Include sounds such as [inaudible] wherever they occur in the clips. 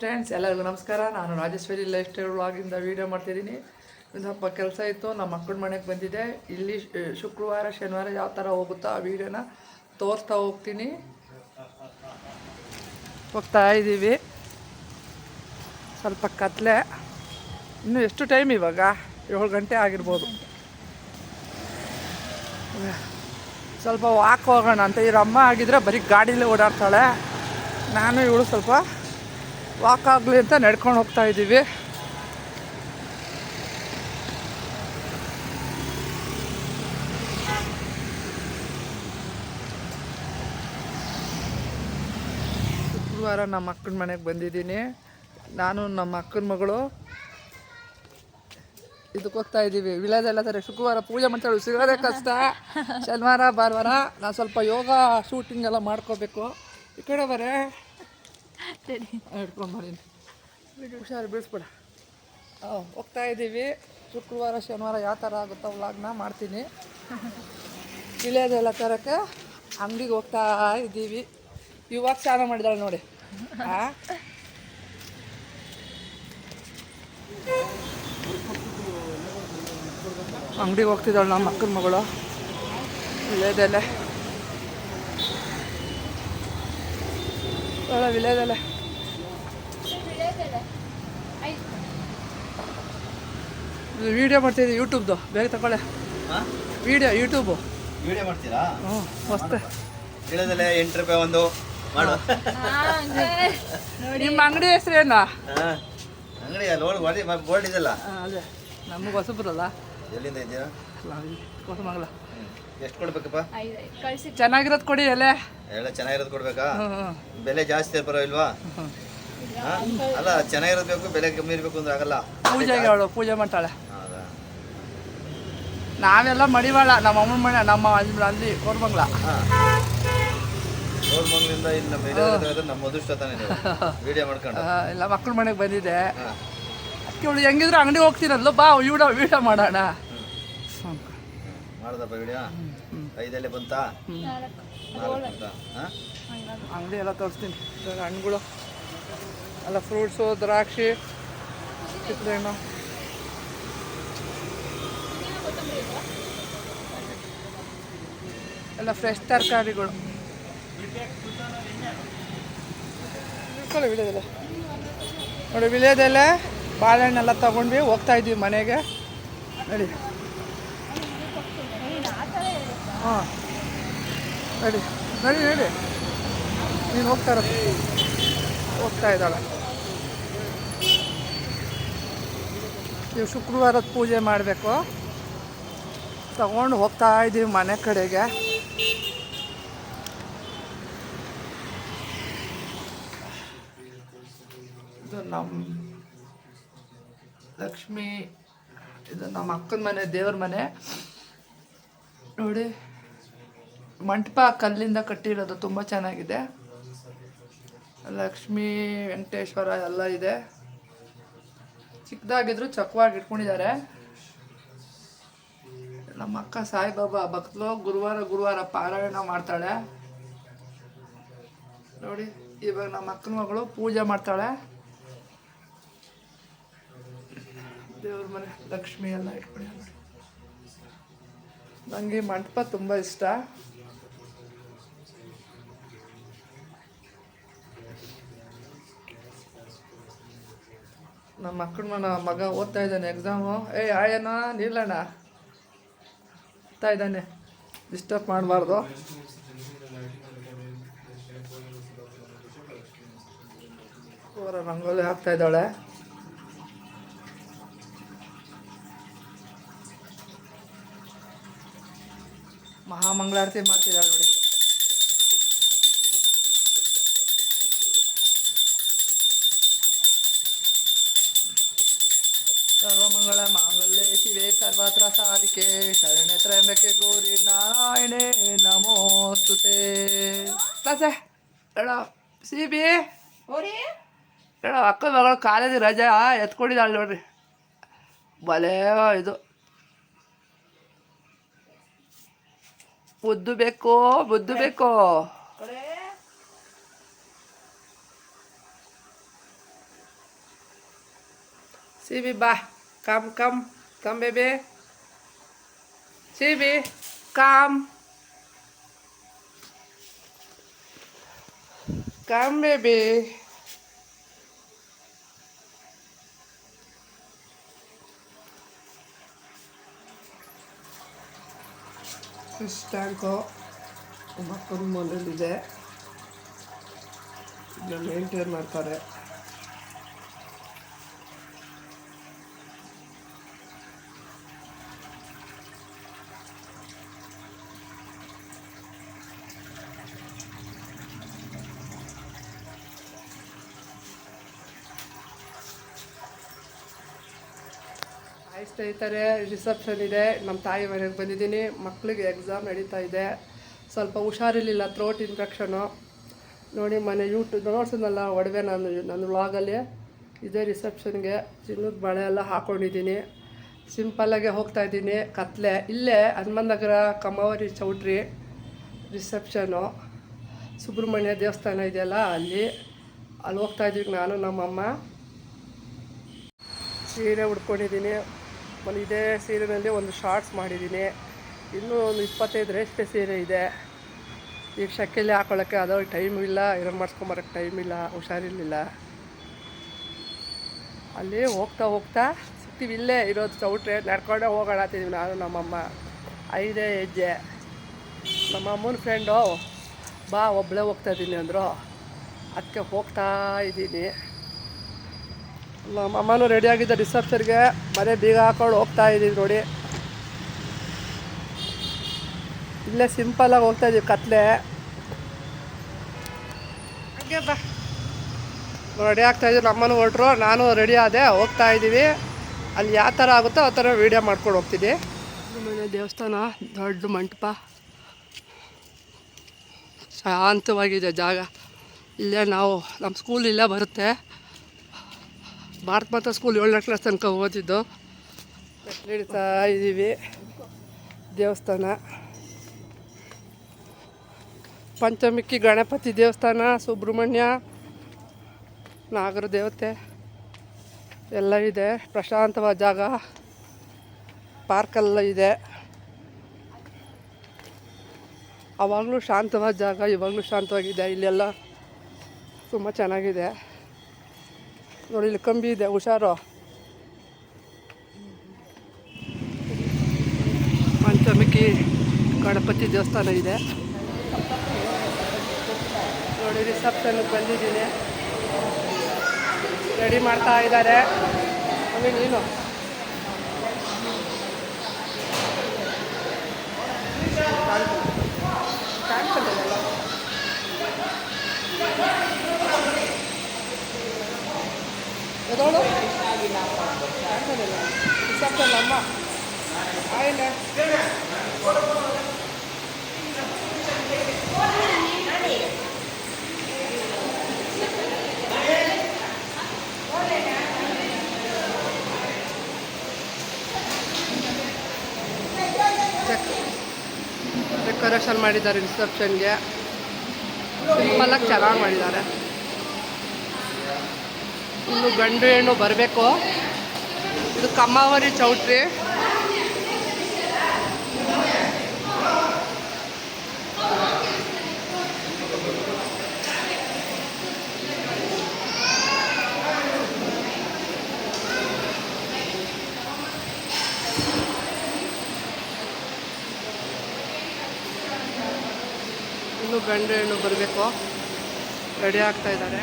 Friends ಎಲ್ಲರಿಗೂ ನಮಸ್ಕಾರ. ನಾನು ರಾಜೇಶ್ವರಿ ಲೈಫ್ ಸ್ಟೈಲ್ ವ್ಲಾಗಿಂದ ವೀಡಿಯೋ ಮಾಡ್ತಿದ್ದೀನಿ. ಒಂದು ಸ್ವಲ್ಪ ಕೆಲಸ ಇತ್ತು, ನಮ್ಮ ಮಕ್ಕಳ ಮನೆಗೆ ಬಂದಿದ್ದೆ. ಇಲ್ಲಿ ಶುಕ್ರವಾರ, ಶನಿವಾರ ಯಾವ ಥರ ಹೋಗುತ್ತೋ ಆ ವೀಡಿಯೋನ ತೋರಿಸ್ತಾ ಹೋಗ್ತೀನಿ. ಹೋಗ್ತಾ ಇದ್ದೀವಿ ಸ್ವಲ್ಪ ಕತ್ಲೆ. ಇನ್ನೂ ಎಷ್ಟು ಟೈಮ್ ಇವಾಗ? ಏಳು ಗಂಟೆ ಆಗಿರ್ಬೋದು. ಸ್ವಲ್ಪ ವಾಕ್ ಹೋಗೋಣ ಅಂತ. ಇವ್ರ ಅಮ್ಮ ಆಗಿದ್ರೆ ಬರೀ ಗಾಡೀಲಿ ಓಡಾಡ್ತಾಳೆ. ನಾನು ಇವಳು ಸ್ವಲ್ಪ ವಾಕ್ ಆಗಲಿ ಅಂತ ನಡ್ಕೊಂಡು ಹೋಗ್ತಾ ಇದ್ದೀವಿ. ಶುಕ್ರವಾರ ನಮ್ಮ ಅಕ್ಕನ ಮನೆಗೆ ಬಂದಿದ್ದೀನಿ. ನಾನು ನಮ್ಮ ಅಕ್ಕನ ಮಗಳು. ಇದಕ್ಕೆ ಹೋಗ್ತಾ ಇದ್ದೀವಿ. ವಿಳದೆಲ್ಲ ಸರಿ. ಶುಕ್ರವಾರ ಪೂಜೆ ಮಾಡ್ತಾಳು. ಸಿಗೋದೇ ಕಷ್ಟ. ಶನಿವಾರ, ಭಾನುವಾರ. ನಾನು ಸ್ವಲ್ಪ ಯೋಗ ಶೂಟಿಂಗ್ ಎಲ್ಲ ಮಾಡ್ಕೋಬೇಕು. ಈ ಕಡೆ ಬರೇ. ಹಿಡ್ಕೊಂಡು ಬರೀನಿ ಹುಷಾರು ಬೀಳಿಸ್ಬೇಡ ಹಾಂ ಹೋಗ್ತಾ ಇದ್ದೀವಿ ಶುಕ್ರವಾರ, ಶನಿವಾರ ಯಾವ ಥರ ಆಗುತ್ತೋ ವ್ಲಾಗ್ನ ಮಾಡ್ತೀನಿ. ಇಳಿಯೋದೆಲ್ಲ ತರಕ್ಕೆ ಅಂಗಡಿಗೆ ಹೋಗ್ತಾ ಇದ್ದೀವಿ ಇವಾಗ ಸ್ನಾನ ಮಾಡಿದಾಳೆ ನೋಡಿ. ಅಂಗಡಿಗೆ ಹೋಗ್ತಿದ್ದಾಳೆ ನಮ್ಮ ಅಕ್ಕನ ಮಗಳು. ವಿಲೇದೆಲೆ ಒಳ್ಳೆ ವಿಲೇದೆಲೆ ವಿಡಿಯೋ ಮಾಡ್ತಿದ್ದೆ ಯೂಟ್ಯೂಬ್ದು ಬೇಗ ತಗೊಳ್ಳೆ? ವಿಡಿಯೋ ಯೂಟ್ಯೂಬು ವಿಡಿಯೋ ಮಾಡ್ತೀರಾ? ಹ್ಞೂ ಮಸ್ತೆ. ಇಳದಲ್ಲೇ ಎಂಟು ರೂಪಾಯಿ ಒಂದು. ಮಾಡು. ನಿಮ್ಮ ಅಂಗಡಿ ಹೆಸ್ರೇನು ಹಾ. ಅಂಗಡಿ ಅಲ್ಲಿ ಬೋರ್ಡ್ ಇದೆಲ್ಲ. ಅದೇ. ನಮಗೆ ಹೊಸಬ್ರಲ್ಲ ಎಲ್ಲಿಂದ ಇದ್ದೀರಾ? ಹೊಸಮಂಗಲ ಎಷ್ಟು ಕೊಡ್ಬೇಕಪ್ಪ? ಚೆನ್ನಾಗಿರೋದು ಕೊಡಿ ಎಲೆ. ಎಲ್ಲ ಚೆನ್ನಾಗಿರೋದು ಕೊಡ್ಬೇಕಾ? ಬೆಲೆ ಜಾಸ್ತಿ ಹಾ? ಅಲ್ಲ ಚೆನ್ನಾಗಿರೋದು ಬೇಕು ಬೆಲೆ ಕಮ್ಮಿ ಇರಬೇಕು ಅಂದ್ರೆ ಆಗಲ್ಲ. ಪೂಜೆಗೆ ಅವಳು ಪೂಜೆ ಮಾಡ್ತಾಳೆ. ನಾವೆಲ್ಲ ಮಡಿವಾಳ ನಮ್ಮ ಅಮ್ಮನ ಮನೆ ನಮ್ಮ ಅಲ್ಲಿ ಅಲ್ಲಿ ಕೋರ್ಮಂಗ್ಲ. ಹಾ. ಮಂಗ್ಲಿಂದ ಇಲ್ಲಿ ನಮ್ಮ ಹಿರಿಯರು ನಮ್ಮ ಅದೃಷ್ಟ ತಾನೇ ವಿಡಿಯೋ [laughs] ಮಾಡ್ಕೊಂಡು. ಇಲ್ಲ ಮಕ್ಕಳ ಮನೆಗೆ ಬಂದಿದ್ದೆ. ಹಾ. ಅದಕ್ಕೆ ಅವಳು ಹೆಂಗಿದ್ರು ಅಂಗಡಿ ಹೋಗ್ತೀನಲ್ಲ ಬಾ ವಿಡಿಯೋ ವಿಡಿಯೋ ಮಾಡೋಣ. ಮಾಡ್ದಪ್ಪ ವಿಡಿಯೋ? ಐದಲ್ಲೇ ಬಂತಾ? ಅಂಗಡಿ ಎಲ್ಲ ತೋರಿಸ್ತೀನಿ. ಹಣ್ಣುಗಳು. ಎಲ್ಲ ಫ್ರೂಟ್ಸು ದ್ರಾಕ್ಷಿ ಕಿತ್ತಳೆಹಣ್ಣು ಎಲ್ಲ ಫ್ರೆಶ್ ತರಕಾರಿಗಳು. ವಿಳೆದೆಲೆ ನೋಡಿ ವಿಳೆದೆಲೆ ಬಾಳೆಹಣ್ಣೆಲ್ಲ ತಗೊಂಡ್ವಿ ಹೋಗ್ತಾ ಇದ್ದೀವಿ ಮನೆಗೆ. ನಡಿ. ಹಾಂ. ನಡಿ ನಡಿ ನಡಿ. ನೀನು ಹೋಗ್ತಾ ಹೋಗ್ತಾ ಇದ್ದಾಳೆ. ನೀವು ಶುಕ್ರವಾರದ ಪೂಜೆ ಮಾಡಬೇಕು. ತಗೊಂಡು ಹೋಗ್ತಾ ಇದ್ದೀವಿ ಮನೆ ಕಡೆಗೆ. ಇದು ನಮ್ಮ ಲಕ್ಷ್ಮಿ ಇದು ನಮ್ಮ ಅಕ್ಕನ ಮನೆ, ದೇವ್ರ ಮನೆ. ನೋಡಿ. ಮಂಟಪ ಕಲ್ಲಿಂದ ಕಟ್ಟಿರೋದು ತುಂಬ ಚೆನ್ನಾಗಿದೆ. ಲಕ್ಷ್ಮೀ ವೆಂಕಟೇಶ್ವರ ಎಲ್ಲ ಇದೆ. ಚಿಕ್ಕದಾಗಿದ್ರು ಚಕ್ವಾಗಿ ಇಟ್ಕೊಂಡಿದ್ದಾರೆ. ನಮ್ಮ ಅಕ್ಕ ಸಾಯಿಬಾಬಾ ಭಕ್ತಲು ಗುರುವಾರ ಗುರುವಾರ ಪಾರಾಯಣ ಮಾಡ್ತಾಳೆ. ನೋಡಿ, ಇವಾಗ ನಮ್ಮ ಅಕ್ಕನ ಮಗಳು ಪೂಜೆ ಮಾಡ್ತಾಳೆ. ದೇವ್ರ ಮನೆ ಲಕ್ಷ್ಮಿ ಎಲ್ಲ ಇಟ್ಕೊಂಡಿದ್ದಾರೆ. ನನಗೆ ಮಂಟಪ ತುಂಬ ಇಷ್ಟ. ನಮ್ಮ ಅಕ್ಕನ ಮಗ ಓದ್ತಾ ಇದ್ದಾನೆ ಎಕ್ಸಾಮು ಏ, ಆಯಣ್ಣ, ನಿಲ್ಲಣ್ಣ. ಓದ್ತಾ ಇದ್ದಾನೆ. ಡಿಸ್ಟರ್ಬ್ ಮಾಡಬಾರ್ದು. ಅವರ ರಂಗೋಲಿ ಹಾಕ್ತಾ ಇದ್ದಾಳೆ. ಮಹಾಮಂಗಳಾರತಿ ಮಾಡ್ತಿದ್ದಾಳೆ ನೋಡಿ. ಸರ್ವಮಂಗಳ ಮಾಂಗಲ್ಯ ಶಿವೆ ಸರ್ವತ್ರ ಸಾಧಿಕೆ. ಶರಣ ತ್ರಯಂಬಕೆ ಗೌರಿ ನಾರಾಯಣೆ ನಮೋಸ್ತುತೆ. ಕ್ಲಾಸೆ ಹೇಳ ಸಿ ಬಿ ಹೇಳ ಅಕ್ಕನ ಮಗಳು ಕಾಲೇಜ್ ರಜಾ ಎತ್ಕೊಂಡಿದ್ದಾಳೆ ನೋಡ್ರಿ. ಬಲೇ ಇದು. ಬುದ್ದು ಬೇಕು ಬುದ್ದು ಬೇಕು. ಸಿಬಿ ಬಾ. Come come come baby C B come come baby fish tank ಮಕ್ಕಳ ಮನೇಲಿದೆ ಇದನ್ನ ಮೇಂಟೈನ್ ಮಾಡ್ತಾರೆ ಸ್ನೇಹಿತರೆ ರಿಸೆಪ್ಷನ್ ಇದೆ. ನಮ್ಮ ತಾಯಿ ಮನೆಗೆ ಬಂದಿದ್ದೀನಿ. ಮಕ್ಕಳಿಗೆ ಎಕ್ಸಾಮ್ ನಡೀತಾ ಇದೆ. ಸ್ವಲ್ಪ ಹುಷಾರಿರಲಿಲ್ಲ ಥ್ರೋಟ್ ಇನ್ಫೆಕ್ಷನು ನೋಡಿ ಮನೆ ಯೂಟ್ಯೂಬ್ ನೋಡ್ಸಿದ್ನಲ್ಲ, ಒಡವೆ ನಾನು, ನನ್ನ ವ್ಲಾಗಲ್ಲಿ ಇದೇ ರಿಸೆಪ್ಷನ್ಗೆ ಚಿನ್ನದ ಬಳೆ ಎಲ್ಲ ಹಾಕ್ಕೊಂಡಿದ್ದೀನಿ ಸಿಂಪಲ್ಲಾಗೆ ಹೋಗ್ತಾ ಇದ್ದೀನಿ. ಕತ್ಲೆ. ಇಲ್ಲೇ ಹನುಮನ್ ನಗರ ಕಮಾವರಿ ಚೌಟ್ರಿ ರಿಸೆಪ್ಷನು ಸುಬ್ರಹ್ಮಣ್ಯ ದೇವಸ್ಥಾನ ಇದೆಯಲ್ಲ, ಅಲ್ಲಿ. ಅಲ್ಲಿ ಹೋಗ್ತಾ ಇದ್ದೀವಿ ನಾನು, ನಮ್ಮಮ್ಮ. ಸೀರೆ ಉಟ್ಕೊಂಡಿದ್ದೀನಿ ಒಂದು ಇದೇ ಸೀರೆನಲ್ಲಿ ಒಂದು ಶಾರ್ಟ್ಸ್ ಮಾಡಿದ್ದೀನಿ. ಇನ್ನೂ ಒಂದು ಇಪ್ಪತ್ತೈದು ರೇಷ್ಮೆ ಸೀರೆ ಇದೆ. ಈಗ ಶಕ್ಕೆಲ್ಲಿ ಹಾಕೊಳ್ಳೋಕ್ಕೆ ಅದು ಟೈಮ್ ಇಲ್ಲ ಇರೋ ಮಾಡಿಸ್ಕೊಂಬರೋಕ್ಕೆ ಟೈಮ್ ಇಲ್ಲ, ಹುಷಾರಿರಲಿಲ್ಲ. ಅಲ್ಲಿ ಹೋಗ್ತಾ ಹೋಗ್ತಾ ಸಿಗ್ತೀವಿ ಇಲ್ಲೇ ಇರೋದು ಚೌಟ್ರೆ, ನಡ್ಕೊಂಡೇ ಹೋಗೋಣ ಅಂತಿದ್ದೀವಿ ನಾನು ನಮ್ಮಮ್ಮ. ಐದೇ ಹೆಜ್ಜೆ. ನಮ್ಮ ಅಮ್ಮನ ಫ್ರೆಂಡು ಬಾ ಒಬ್ಬಳೇ ಹೋಗ್ತಾ ಇದ್ದೀನಿ ಅಂದರು. ಅದಕ್ಕೆ ಹೋಗ್ತಾ ಇದ್ದೀನಿ ನಮ್ಮ ಅಮ್ಮನೂ ರೆಡಿಯಾಗಿದ್ದ ರಿಸೆಪ್ಷನ್ಗೆ ಮನೆ ಬೀಗ ಹಾಕೊಂಡು ಹೋಗ್ತಾ ಇದ್ದೀವಿ ನೋಡಿ. ಇಲ್ಲೇ ಸಿಂಪಲಾಗಿ ಹೋಗ್ತಾ ಇದೀವಿ ಕತ್ಲೆ. ಬಾ. ರೆಡಿ ಆಗ್ತಾ ಇದ್ದೀವಿ, ನಮ್ಮನ್ನು ಹೊರಟ್ರು, ನಾನು ರೆಡಿ ಆದೆ, ಹೋಗ್ತಾ ಇದ್ದೀವಿ. ಅಲ್ಲಿ ಯಾವ ಥರ ಆಗುತ್ತೋ ಆ ಥರ ವೀಡಿಯೋ ಮಾಡ್ಕೊಂಡು ಹೋಗ್ತೀನಿ ಮನೆ ದೇವಸ್ಥಾನ, ದೊಡ್ಡ ಮಂಟಪ. ಶಾಂತವಾಗಿದೆ ಜಾಗ. ಇಲ್ಲೇ ನಾವು, ನಮ್ಮ ಸ್ಕೂಲ್ ಇಲ್ಲೇ ಬರುತ್ತೆ. ಭಾರತ ಮಾತಾ ಸ್ಕೂಲ್ ಏಳನೇ ಕ್ಲಾಸ್ ತನಕ ಓದಿದ್ದು. ಹಿಡಿತಾ ಇದ್ದೀವಿ. ದೇವಸ್ಥಾನ. ಪಂಚಮುಖಿ ಗಣಪತಿ ದೇವಸ್ಥಾನ, ಸುಬ್ರಹ್ಮಣ್ಯ ನಾಗರ ದೇವತೆ ಎಲ್ಲ ಇದೆ. ಪ್ರಶಾಂತವಾದ ಜಾಗ. ಪಾರ್ಕೆಲ್ಲ ಇದೆ. ಆವಾಗಲೂ ಶಾಂತವಾದ ಜಾಗ, ಇವಾಗಲೂ ಶಾಂತವಾಗಿದೆ. ಇಲ್ಲೆಲ್ಲ ತುಂಬ ಚೆನ್ನಾಗಿದೆ. ನೋಡಿ, ಇಲ್ಲಿ ಕಂಬಿ ಇದೆ, ಹುಷಾರು. ಪಂಚಮುಖಿ ಗಣಪತಿ ದೇವಸ್ಥಾನ ಇದೆ. ನೋಡಿ, ರಿಸೆಪ್ಷನ್ಗೆ ಬಂದಿದ್ದೀನಿ. ರೆಡಿ ಮಾಡ್ತಾ ಇದ್ದಾರೆ. ಆಮೇಲೆ ನೀನು? ಎದೋಳು ರಿಸೆಪ್ಷನ್ ಅಮ್ಮ ಆಯ್ಲೆ ಡೆಕೋರೇಷನ್ ಮಾಡಿದ್ದಾರೆ ರಿಸೆಪ್ಷನ್ಗೆ ಸಿಂಪಲ್ಲಾಗಿ ಚೆನ್ನಾಗಿ ಮಾಡಿದ್ದಾರೆ. ಇನ್ನು ಗಂಡು ಹೆಣ್ಣು ಬರಬೇಕು. ಇದು ಕಮ್ಮಾವರಿ ಚೌಟ್ರಿ. ಇನ್ನು ಗಂಡು ಹೆಣ್ಣು ಬರಬೇಕು. ರೆಡಿ ಆಗ್ತಾ ಇದ್ದಾರೆ.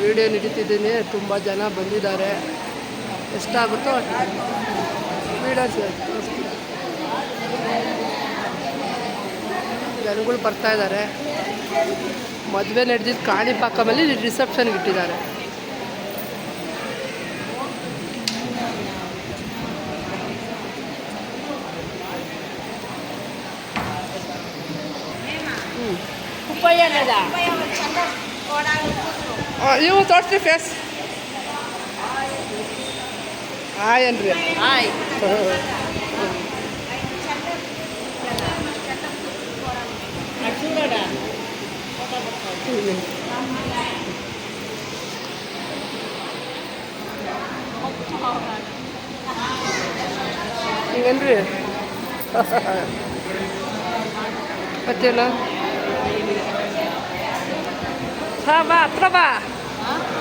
ವಿಡಿಯೋ ನಡೀತಿದ್ದೀನಿ, ತುಂಬ ಜನ ಬಂದಿದ್ದಾರೆ. ಎಷ್ಟಾಗುತ್ತೋ ವಿಡಿಯೋಸ್ ಜನಗಳು ಬರ್ತಾ ಇದ್ದಾರೆ. ಮದುವೆ ನಡೆದಿದ್ದು ಕಾಣಿಪಾಕಮಲ್ಲಿ ರಿಸೆಪ್ಷನ್ಗೆ ಇಟ್ಟಿದ್ದಾರೆ. కదా ఇవ్వు తోటి ఫేస్ హాయ్ అండి హాయ్ చూడడా ನೀವೇನ್ರಿ ಮತ್ತೆಲ್ಲ ಹಾ ಬಾ ಹತ್ರ ಬಾ.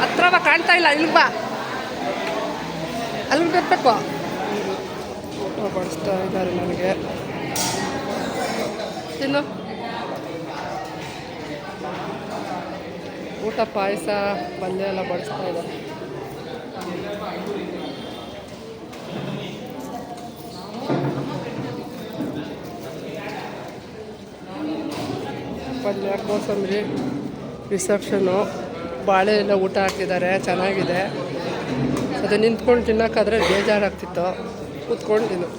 ಹತ್ರ ಬಾ ಕಾಣ್ತಾ ಇಲ್ಲ ಇಲ್ಲಿಗೆ ಬಾ. ಅಲ್ಲಿಗೆ ಬರ್ಬೇಕು? ಊಟ ಬಡಿಸ್ತಾ ಇದ್ದಾರೆ ನನಗೆ. ತಿನ್ನು. ಊಟ ಪಾಯಸ ಪಲ್ಯ ಎಲ್ಲ ಬಡಿಸ್ತಾ ಇದ್ದಾರೆ. ಪಲ್ಯ ಕೋಸಂಬರಿ. ರಿಸೆಪ್ಷನು ಬಾಳೆ ಎಲ್ಲ ಊಟ ಹಾಕಿದ್ದಾರೆ, ಚೆನ್ನಾಗಿದೆ. ಅದು ನಿಂತ್ಕೊಂಡು ತಿನ್ನೋಕ್ಕಾದ್ರೆ ಬೇಜಾರಾಗ್ತಿತ್ತು. ಕೂತ್ಕೊಂಡು ತಿನ್ನು.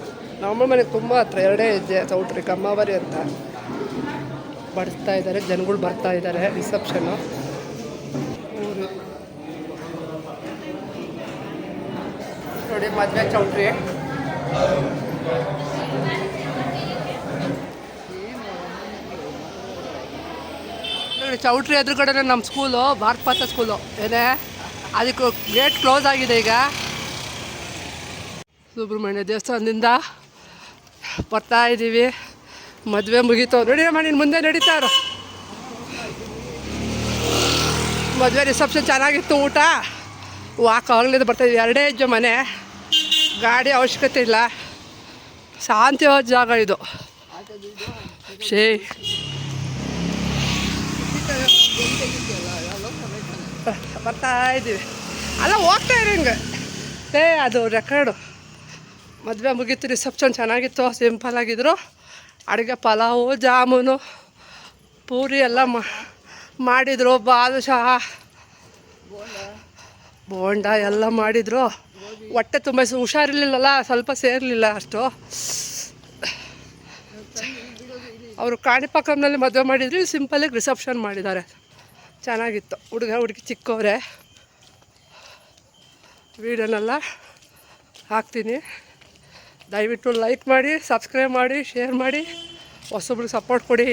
ನಮ್ಮ ಮನೆಗೆ ತುಂಬ ಹತ್ರ, ಎರಡೇ ಹೆಜ್ಜೆ ಚೌಟ್ರಿ ಕಮ್ಮಾವರಿ ಅಂತ. ಬಡಿಸ್ತಾ ಇದ್ದಾರೆ, ಜನಗಳು ಬರ್ತಾ ಇದ್ದಾರೆ ರಿಸೆಪ್ಷನ್ನು. ಊರು. ನೋಡಿ, ಮದುವೆ ಚೌಟ್ರಿ. ಚೌಟ್ರಿ ಎದುರುಗಡೆ ನಮ್ಮ ಸ್ಕೂಲು ಭಾರತ್ ಪಾತ್ರ ಸ್ಕೂಲು. ಏನೇ? ಅದಕ್ಕೆ ಗೇಟ್ ಕ್ಲೋಸ್ ಆಗಿದೆ ಈಗ. ಸುಬ್ರಹ್ಮಣ್ಯ ದೇವಸ್ಥಾನದಿಂದ ಬರ್ತಾ ಇದ್ದೀವಿ. ಮದುವೆ ಮುಗೀತು. ನೋಡಿ ಮಾಡಿ ಮುಂದೆ ನಡೀತಾರು ಮದುವೆ ರಿಸೆಪ್ಷನ್ ಚೆನ್ನಾಗಿತ್ತು, ಊಟ? ವಾಕ್ ಬರ್ತಾ ಬರ್ತಾಯಿದ್ವಿ ಎರಡೇ ಹೆಜ್ಜೆ ಮನೆ. ಗಾಡಿ ಅವಶ್ಯಕತೆ ಇಲ್ಲ. ಶಾಂತಿವಾದ ಜಾಗ ಇದು. ಶೇ ಬರ್ತಾ ಇದ್ದೀವಿ. ಅಲ್ಲ, ಹೋಗ್ತಾ ಇರಿ ಹಿಂಗೆ. ಏ, ಅದು ರೆಕಾರ್ಡು ಮದುವೆ ಮುಗೀತು ರಿಸೆಪ್ಷನ್ ಚೆನ್ನಾಗಿತ್ತು ಸಿಂಪಲ್ ಆಗಿದ್ರು. ಅಡುಗೆ ಪಲಾವು, ಜಾಮೂನು, ಪೂರಿ ಎಲ್ಲ ಮಾಡಿದರು, ಬಾದುಷಾ. ಬೋಂಡ ಎಲ್ಲ ಮಾಡಿದರು. ಹೊಟ್ಟೆ ತುಂಬ ಹುಷಾರಿರ್ಲಿಲ್ಲಲ್ಲ, ಸ್ವಲ್ಪ ಸೇರಲಿಲ್ಲ ಅಷ್ಟು. ಅವರು ಕಾಣಿಪಾಕಂನಲ್ಲಿ ಮದುವೆ ಮಾಡಿದ್ರು ಸಿಂಪಲಾಗಿ ರಿಸೆಪ್ಷನ್ ಮಾಡಿದ್ದಾರೆ. ಚೆನ್ನಾಗಿತ್ತು. ಹುಡುಗ, ಹುಡುಗಿ ಚಿಕ್ಕವರೇ. ವೀಡಿಯೋನೆಲ್ಲ ಹಾಕ್ತೀನಿ. ದಯವಿಟ್ಟು ಲೈಕ್ ಮಾಡಿ ಸಬ್ಸ್ಕ್ರೈಬ್ ಮಾಡಿ ಶೇರ್ ಮಾಡಿ. ಹೊಸಬ್ರಿಗೆ ಸಪೋರ್ಟ್ ಕೊಡಿ.